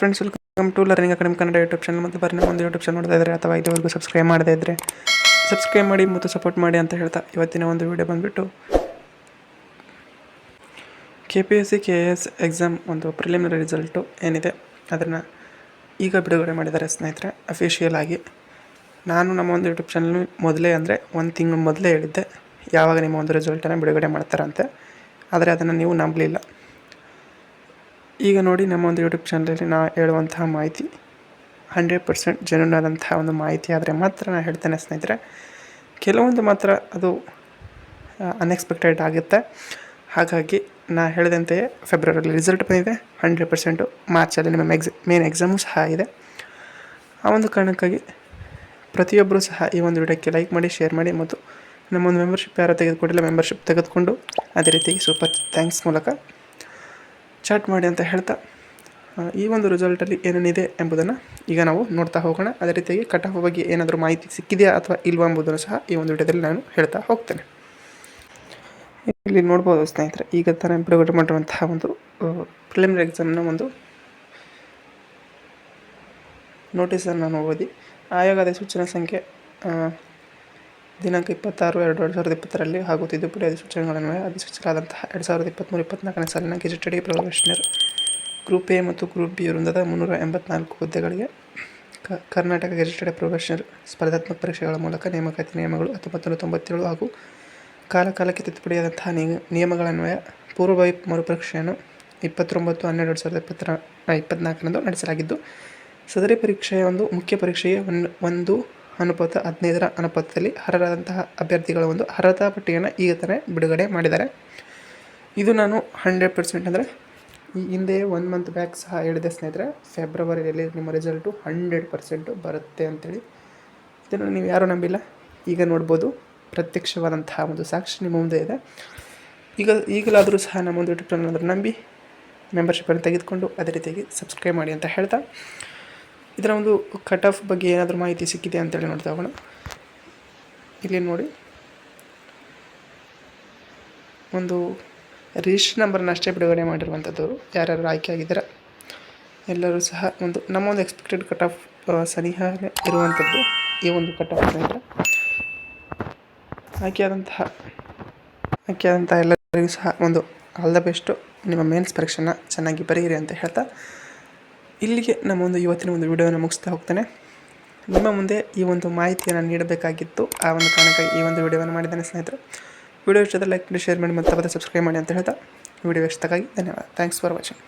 Friends welcome to learning academy Kannada YouTube channel ಮತ್ತು ಬರ್ನ ಒಂದು ಯೂಟ್ಯೂಬ್ ಚಾನಲ್ ನೋಡ್ತಾ ಇದ್ದರೆ ಅಥವಾ ಇದುವರೆಗೂ ಸಬ್ಸ್ಕ್ರೈಬ್ ಮಾಡದೇ ಇದ್ದರೆ ಸಬ್ಸ್ಕ್ರೈಬ್ ಮಾಡಿ ಮತ್ತು ಸಪೋರ್ಟ್ ಮಾಡಿ ಅಂತ ಹೇಳ್ತಾ ಇವತ್ತಿನ ಒಂದು ವಿಡಿಯೋ ಬಂದುಬಿಟ್ಟು K P S C K S exam ಒಂದು ಪ್ರಿಲಿಮಿನರಿ ರಿಸಲ್ಟು ಏನಿದೆ ಅದನ್ನು ಈಗ ಬಿಡುಗಡೆ ಮಾಡಿದ್ದಾರೆ ಸ್ನೇಹಿತರೆ ಅಫಿಷಿಯಲ್ ಆಗಿ. ನಾನು ನಮ್ಮ ಒಂದು ಯೂಟ್ಯೂಬ್ ಚಾನಲ್ ಮೊದಲೇ ಅಂದರೆ ಒಂದು ತಿಂಗಳು ಮೊದಲೇ ಹೇಳಿದ್ದೆ, ಯಾವಾಗ ನಿಮ್ಮ ಒಂದು ರಿಸಲ್ಟನ್ನು ಬಿಡುಗಡೆ ಮಾಡ್ತಾರಂತೆ, ಆದರೆ ಅದನ್ನು ನೀವು ನಂಬಲಿಲ್ಲ. ಈಗ ನೋಡಿ ನಮ್ಮ ಒಂದು ಯೂಟ್ಯೂಬ್ ಚಾನಲಲ್ಲಿ ನಾ ಹೇಳುವಂತಹ ಮಾಹಿತಿ. ಹಂಡ್ರೆಡ್ ಪರ್ಸೆಂಟ್ ಜೆನ್ಯೂನ್ ಆದಂತಹ ಒಂದು ಮಾಹಿತಿ ಆದರೆ ಮಾತ್ರ ನಾನು ಹೇಳ್ತೇನೆ ಸ್ನೇಹಿತರೆ. ಕೆಲವೊಂದು ಮಾತ್ರ ಅದು ಅನ್ಎಕ್ಸ್ಪೆಕ್ಟೆಡ್ ಆಗುತ್ತೆ. ಹಾಗಾಗಿ ನಾ ಹೇಳಿದಂತೆಯೇ ಫೆಬ್ರವರಿಯಲ್ಲಿ ರಿಸಲ್ಟ್ ಬಂದಿದೆ. ಹಂಡ್ರೆಡ್ ಪರ್ಸೆಂಟು ಮಾರ್ಚಲ್ಲಿ ನಿಮ್ಮ ಎಕ್ಸ್ ಮೇನ್ ಎಕ್ಸಾಮು ಸಹ ಇದೆ. ಆ ಒಂದು ಕಾರಣಕ್ಕಾಗಿ ಪ್ರತಿಯೊಬ್ಬರೂ ಸಹ ಈ ಒಂದು ವಿಡಿಯೋಕ್ಕೆ ಲೈಕ್ ಮಾಡಿ ಶೇರ್ ಮಾಡಿ ಮತ್ತು ನಮ್ಮ ಒಂದು ಮೆಂಬರ್ಶಿಪ್ ಯಾರು ತೆಗೆದುಕೊಂಡಿಲ್ಲ ಮೆಂಬರ್ಶಿಪ್ ತೆಗೆದುಕೊಂಡು ಅದೇ ರೀತಿಯಾಗಿ ಸೂಪರ್ ಥ್ಯಾಂಕ್ಸ್ ಮೂಲಕ ಚಾಟ್ ಮಾಡಿ ಅಂತ ಹೇಳ್ತಾ ಈ ಒಂದು ರಿಸಲ್ಟಲ್ಲಿ ಏನೇನಿದೆ ಎಂಬುದನ್ನು ಈಗ ನಾವು ನೋಡ್ತಾ ಹೋಗೋಣ. ಅದೇ ರೀತಿಯಾಗಿ ಕಟ್ ಆಫ್ ಬಗ್ಗೆ ಏನಾದರೂ ಮಾಹಿತಿ ಸಿಕ್ಕಿದೆಯಾ ಅಥವಾ ಇಲ್ವಾ ಎಂಬುದನ್ನು ಸಹ ಈ ಒಂದು ವಿಡಿಯೋದಲ್ಲಿ ನಾನು ಹೇಳ್ತಾ ಹೋಗ್ತೇನೆ. ಇಲ್ಲಿ ನೋಡ್ಬೋದು ಸ್ನೇಹಿತರೆ, ಈಗ ತಾನೇ ಬಿಡುಗಡೆ ಮಾಡಿರುವಂತಹ ಒಂದು ಪ್ರಿಲಿಮಿನರಿ ಎಕ್ಸಾಮ್ನ ಒಂದು ನೋಟಿಸನ್ನು ನಾನು ಓದಿ, ಆಯೋಗದ ಸೂಚನಾ ಸಂಖ್ಯೆ ದಿನಾಂಕ ಇಪ್ಪತ್ತಾರು, ಎರಡು ಎರಡು ಸಾವಿರದ ಇಪ್ಪತ್ತರಲ್ಲಿ ಹಾಗೂ ತಿದ್ದುಪಡಿ ಅಧಿಸೂಚನೆಗಳನ್ನು ಅಧಿಸೂಚಿಸಲಾದಂತಹ ಎರಡು ಸಾವಿರದ ಇಪ್ಪತ್ತ್ಮೂರು ಇಪ್ಪತ್ನಾಲ್ಕನೇ ಸಾಲಿನ ಗೆಜೆಟೆಡ್ ಪ್ರೊಫೆಷನರ್ ಗ್ರೂಪ್ ಎ ಮತ್ತು ಗ್ರೂಪ್ ಬಿ ವೃಂದದ ಮುನ್ನೂರ ಎಂಬತ್ನಾಲ್ಕು ಹುದ್ದೆಗಳಿಗೆ ಕರ್ನಾಟಕ ಗೆಜೆಟೆಡ್ ಪ್ರೊಫೆಷನರ್ ಸ್ಪರ್ಧಾತ್ಮಕ ಪರೀಕ್ಷೆಗಳ ಮೂಲಕ ನೇಮಕಾತಿ ನಿಯಮಗಳು ಹತ್ತೊಂಬತ್ತು ತೊಂಬತ್ತೇಳು ಹಾಗೂ ಕಾಲಕಾಲಕ್ಕೆ ತಿದ್ದುಪಡಿಯಾದಂತಹ ನಿಯಮಗಳ ನಿಯಮಗಳನ್ವಯ ಪೂರ್ವಭಾವಿ ಮರುಪರೀಕ್ಷೆಯನ್ನು ಇಪ್ಪತ್ತೊಂಬತ್ತು, ಹನ್ನೆರಡು, ಎರಡು ಸಾವಿರದ ಇಪ್ಪತ್ತರ, ಇಪ್ಪತ್ನಾಲ್ಕರಂದು ನಡೆಸಲಾಗಿದ್ದು, ಸದರಿ ಪರೀಕ್ಷೆಯ ಒಂದು ಮುಖ್ಯ ಪರೀಕ್ಷೆಯ ಒಂದು ಅನುಪಾತ ಹದಿನೈದರ ಅನುಪಾತದಲ್ಲಿ ಅರ್ಹರಾದಂತಹ ಅಭ್ಯರ್ಥಿಗಳ ಒಂದು ಅರ್ಹತಾ ಪಟ್ಟಿಯನ್ನು ಈಗ ತಾನೇ ಬಿಡುಗಡೆ ಮಾಡಿದ್ದಾರೆ. ಇದು ನಾನು ಹಂಡ್ರೆಡ್ ಪರ್ಸೆಂಟ್ ಅಂದರೆ ಈ ಹಿಂದೆ ಒನ್ ಮಂತ್ ಬ್ಯಾಕ್ ಸಹ ಹೇಳಿದೆ ಸ್ನೇಹಿತರೆ ಫೆಬ್ರವರಿಯಲ್ಲಿ ನಿಮ್ಮ ರಿಸಲ್ಟು ಹಂಡ್ರೆಡ್ ಪರ್ಸೆಂಟು ಬರುತ್ತೆ ಅಂತೇಳಿ. ಇದನ್ನು ನೀವು ಯಾರೂ ನಂಬಿಲ್ಲ. ಈಗ ನೋಡ್ಬೋದು, ಪ್ರತ್ಯಕ್ಷವಾದಂತಹ ಒಂದು ಸಾಕ್ಷಿ ನಿಮ್ಮ ಮುಂದೆ ಇದೆ. ಈಗ ಈಗಲಾದರೂ ಸಹ ನಮ್ಮ ಒಂದು ಯೂಟ್ಯೂಬ್ ಚಾನಲ್ ನಂಬಿ ಮೆಂಬರ್ಶಿಪ್ಪನ್ನು ತೆಗೆದುಕೊಂಡು ಅದೇ ರೀತಿಯಾಗಿ ಸಬ್ಸ್ಕ್ರೈಬ್ ಮಾಡಿ ಅಂತ ಹೇಳ್ತಾ. ಇದರ ಒಂದು ಕಟ್ ಆಫ್ ಬಗ್ಗೆ ಏನಾದರೂ ಮಾಹಿತಿ ಸಿಕ್ಕಿದೆ ಅಂತೇಳಿ ನೋಡ್ತಾ ಹೋಗೋಣ. ಇಲ್ಲಿ ನೋಡಿ. ಒಂದು ರಿಜಿಸ್ಟರ್ ನಂಬರ್ನ ಅಷ್ಟೇ ಬಿಡುಗಡೆ ಮಾಡಿರುವಂಥದ್ದು. ಯಾರ್ಯಾರು ಆಯ್ಕೆ ಆಗಿದ್ದಾರೆ? ಎಲ್ಲರೂ ಸಹ ಒಂದು ನಮ್ಮ ಒಂದು ಎಕ್ಸ್ಪೆಕ್ಟೆಡ್ ಕಟ್ ಆಫ್ ಸನಿಹ ಇರುವಂಥದ್ದು ಈ ಒಂದು ಕಟ್ ಆಫ್ ಸ್ನೇಹಿತರೆ ಆಯ್ಕೆಯಾದಂತಹ ಆಯ್ಕೆಯಾದಂತಹ ಎಲ್ಲರಿಗೂ ಸಹ ಒಂದು ಆಲ್ ದ ಬೆಸ್ಟು ನಿಮ್ಮ ಮೇನ್ಸ್ ಪರೀಕ್ಷೆನ ಚೆನ್ನಾಗಿ ಬರೆಯಿರಿ ಅಂತ ಹೇಳ್ತಾ ಇಲ್ಲಿಗೆ ನಮ್ಮ ಒಂದು ಇವತ್ತಿನ ಒಂದು ವಿಡಿಯೋನ ಮುಗಿಸ್ತಾ ಹೋಗ್ತೇನೆ. ನಿಮ್ಮ ಮುಂದೆ ಈ ಒಂದು ಮಾಹಿತಿಯನ್ನು ನೀಡಬೇಕಾಗಿತ್ತು. ಆ ಒಂದು ಕಾರಣಕ್ಕಾಗಿ ಈ ಒಂದು ವಿಡಿಯೋವನ್ನು ಮಾಡಿದ್ದೇನೆ ಸ್ನೇಹಿತರೆ. ವಿಡಿಯೋ ಇಷ್ಟದ ಲೈಕ್ ಮಾಡಿ ಶೇರ್ ಮಾಡಿ ಮತ್ತು ಸಬ್ಸ್ಕ್ರೈಬ್ ಮಾಡಿ ಅಂತ ಹೇಳ್ತಾ ವಿಡಿಯೋ ಇಷ್ಟಕ್ಕಾಗಿ ಧನ್ಯವಾದ. Thanks for watching